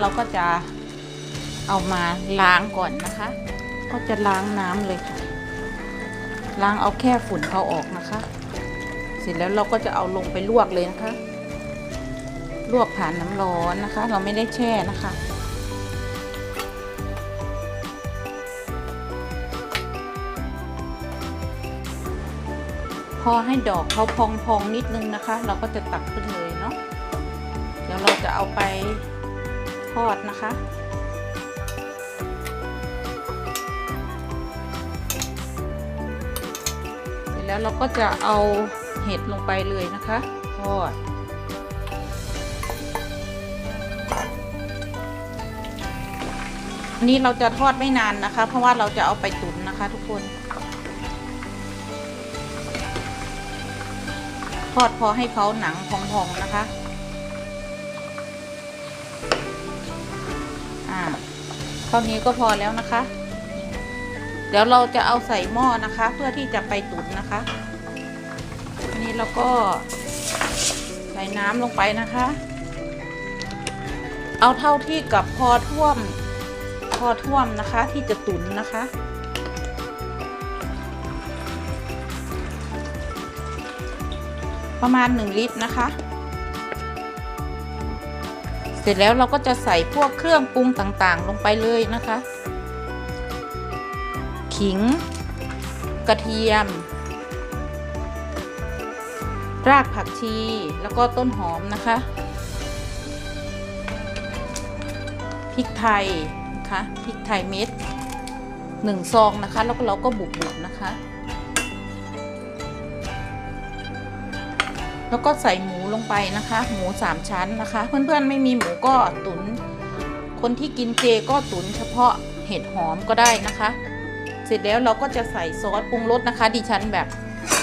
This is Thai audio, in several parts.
เราก็จะเอามาล้างก่อนนะคะ ก็จะล้างน้ำเลยค่ะ ล้างเอาแค่ฝุ่นเขาออกนะคะ เสร็จแล้วเราก็จะเอาลงไปลวกเลยนะคะ ลวกผ่านน้ำร้อนนะคะ เราไม่ได้แช่นะคะพอให้ดอกเขาพองๆนิดนึงนะคะ เราก็จะตักขึ้นเลยเนาะเดี๋ยวเราจะเอาไป ทอดนะคะ เสร็จแล้วเราก็จะเอาเห็ดลงไปเลยนะคะ ทอดอันนี้เราจะทอดไม่นานนะคะ เพราะว่าเราจะเอาไปตุ๋นนะคะ ทุกคน ทอดพอให้เขาหนังพองๆนะคะ อ่าเท่านี้ก็พอแล้วนะคะ เดี๋ยวเราจะเอาใส่หม้อนะคะ เพื่อที่จะไปตุ๋นนะคะ อันนี้เราก็ใส่น้ำลงไปนะคะ เอาเท่าที่กับพอท่วม พอท่วมนะคะที่จะตุ๋นนะคะประมาณ 1 ลิตรนะคะ เสร็จแล้วเราก็จะใส่พวกเครื่องปรุงต่างๆ ลงไปเลยนะคะ ขิง กระเทียม รากผักชี แล้วก็ต้นหอมนะคะ พริกไทยนะคะ พริกไทยเม็ดหนึ่งซองนะคะ แล้วก็เราก็บุบๆนะคะ แล้วก็ใส่หมูลงไปนะคะ หมูสามชั้นนะคะ เพื่อนๆไม่มีหมูก็ตุน๋นคนที่กินเจก็ตุ๋นเฉพาะเห็ดหอมก็ได้นะคะ เสร็จแล้วเราก็จะใส่ซอสปรุงรสนะคะ ดิฉันแบบ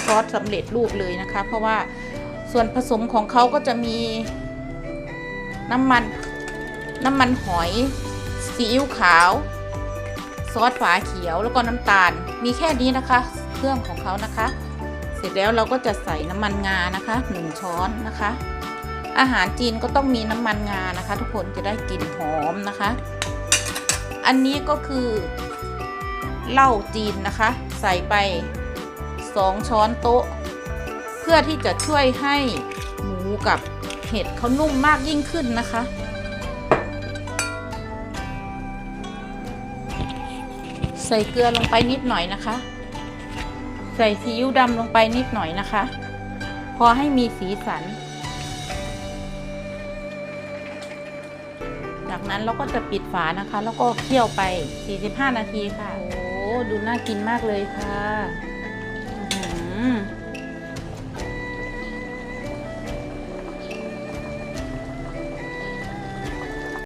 ซอสสำเร็จรูปเลยนะคะ เพราะว่าส่วนผสมของเขาก็จะมีน้ำมันน้ำมันหอยซีอิ๊วขาว ซอสฝาเขียวแล้วก็น้ำตาล มีแค่นี้นะคะ เครื่องของเขานะคะ เสร็จแล้วเราก็จะใส่น้ำมันงานะคะหนึ่งช้อนนะคะ อาหารจีนก็ต้องมีน้ำมันงานะคะ ทุกคนจะได้กลิ่นหอมนะคะ อันนี้ก็คือเหล้าจีนนะคะ ใส่ไป 2 ช้อนโต๊ะ เพื่อที่จะช่วยให้หมูกับเห็ดเขานุ่มมากยิ่งขึ้นนะคะ ใส่เกลือลงไปนิดหน่อยนะคะ ใส่ซีอิ๊วดำลงไปนิดหน่อยนะคะ พอให้มีสีสัน จากนั้นเราก็จะปิดฝานะคะ แล้วก็เคี่ยวไป 45 นาทีค่ะ โอ้ดูน่ากินมากเลยค่ะ